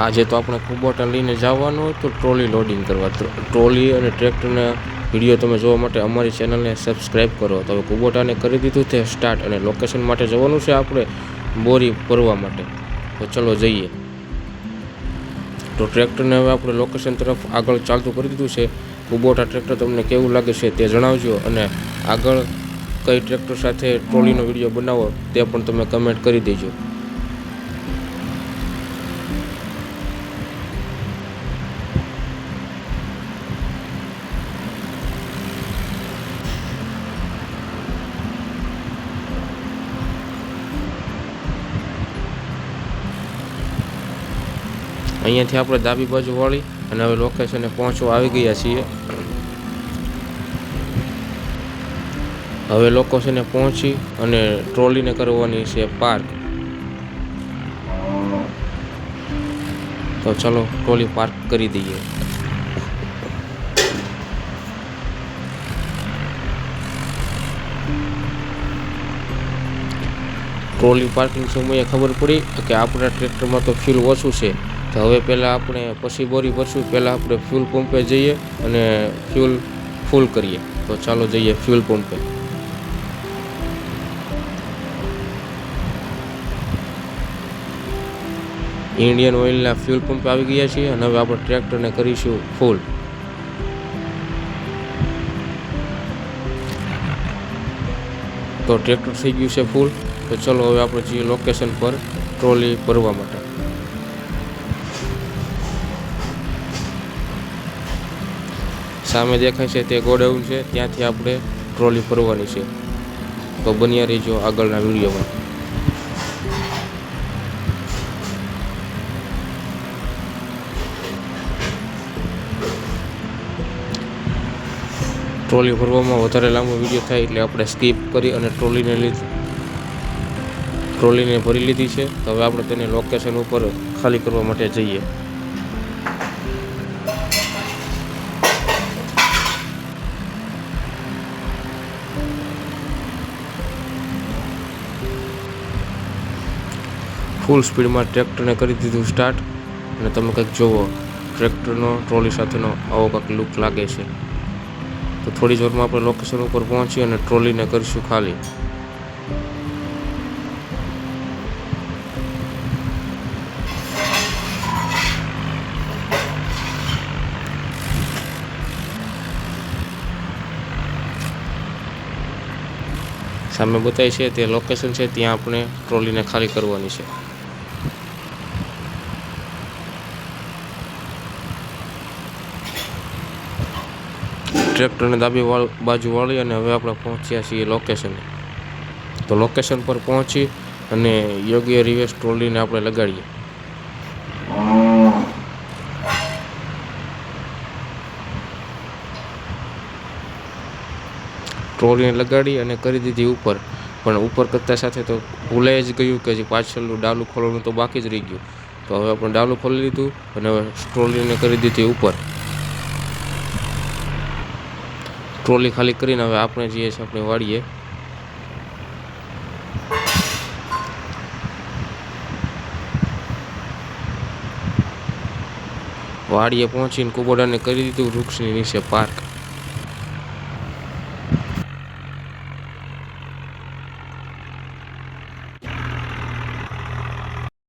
આજે તો આપણે કુબોટા લઈને જવાનું હતું ટ્રોલી લોડિંગ કરવા. તો ટ્રોલી અને ટ્રેક્ટરને વીડિયો તમે જોવા માટે અમારી ચેનલને સબસ્ક્રાઈબ કરો. તો હવે કુબોટાને કરી દીધું છે સ્ટાર્ટ અને લોકેશન માટે જવાનું છે આપણે બોરી ભરવા માટે. તો ચલો જઈએ. તો ટ્રેક્ટરને હવે આપણે લોકેશન તરફ આગળ ચાલતું કરી દીધું છે. કુબોટા ટ્રેક્ટર તમને કેવું લાગે છે તે જણાવજો અને આગળ કઈ ટ્રેક્ટર સાથે ટ્રોલીનો વીડિયો બનાવો તે પણ તમે કમેન્ટ કરી દેજો. અહીંયાથી આપણે ડાબી બાજુ વળી અને હવે લોકેશને પહોંચવા આવી ગયા છીએ. હવે લોકેશને પહોંચી અને ટ્રોલીને કરવાની છે પાર્ક તો ચલો ટ્રોલી પાર્ક કરી દઈએ. ટ્રોલી પાર્કિંગ સમયે ખબર પડી કે આપણા ટ્રેક્ટરમાં તો ફ્યુલ ઓછું છે. તો હવે પહેલાં આપણે પછી બોરી ભરશું. પહેલાં આપણે ફ્યુલ પંપે જઈએ અને ફ્યુલ ફૂલ કરીએ. તો ચાલો જઈએ ફ્યુલ પંપે ઇન્ડિયન ઓઇલના ફ્યુલ પંપે આવી ગયા છીએ અને હવે આપણે ટ્રેક્ટરને કરીશું ફૂલ તો ટ્રેક્ટર થઈ ગયું છે ફૂલ તો ચલો હવે આપણે જઈએ લોકેશન પર ટ્રોલી ભરવા માટે. સામે દેખાય છે તે ગોડાઉન છે. ત્યાંથી આપણે ટ્રોલી ફરવાની છે. તો બન્યા રહીજો આગળના વિડીયોમાં. ટ્રોલી ભરવામાં વધારે લાંબો વીડિયો થાય એટલે આપણે સ્કીપ કરી અને ટ્રોલીને લીધી, ટ્રોલીને ભરી લીધી છે. હવે આપણે તેને લોકેશન ઉપર ખાલી કરવા માટે જઈએ. ફૂલ સ્પીડમાં ટ્રેક્ટરને કરી દીધું સ્ટાર્ટ અને તમે કંઈક જુઓ ટ્રેક્ટરનો ટ્રોલી સાથેનો આવો કંઈક લુક લાગે છે. તો થોડી જ આપણે લોકેશન ઉપર પહોંચી અને ટ્રોલીને કરીશું ખાલી. સામે બતાવી છે તે લોકેશન છે, ત્યાં આપણે ટ્રોલીને ખાલી કરવાની છે. ટ્રેક્ટરને ડાબી બાજુ વાળી અને હવે આપણે પહોંચ્યા છીએ લોકેશને તો લોકેશન પર પહોંચી અને યોગ્ય રિવેસ ટ્રોલીને આપણે લગાડીએ. ટ્રોલીને લગાડી અને કરી દીધી ઉપર. પણ ઉપર કરતાં સાથે તો ભૂલાઈ જ ગયું કે હજી પાછળનું ડાલું ખોલવાનું તો બાકી જ રહી ગયું. તો હવે આપણે ડાલું ખોલી લીધું અને હવે ટ્રોલીને કરી દીધી ઉપર. ટ્રોલી ખાલી કરીને હવે આપણે જઈએ છીએ આપણે વાડીએ વાડીએ પહોંચીને કુબોડાને કરી દીધું વૃક્ષની નીચે પાર્ક.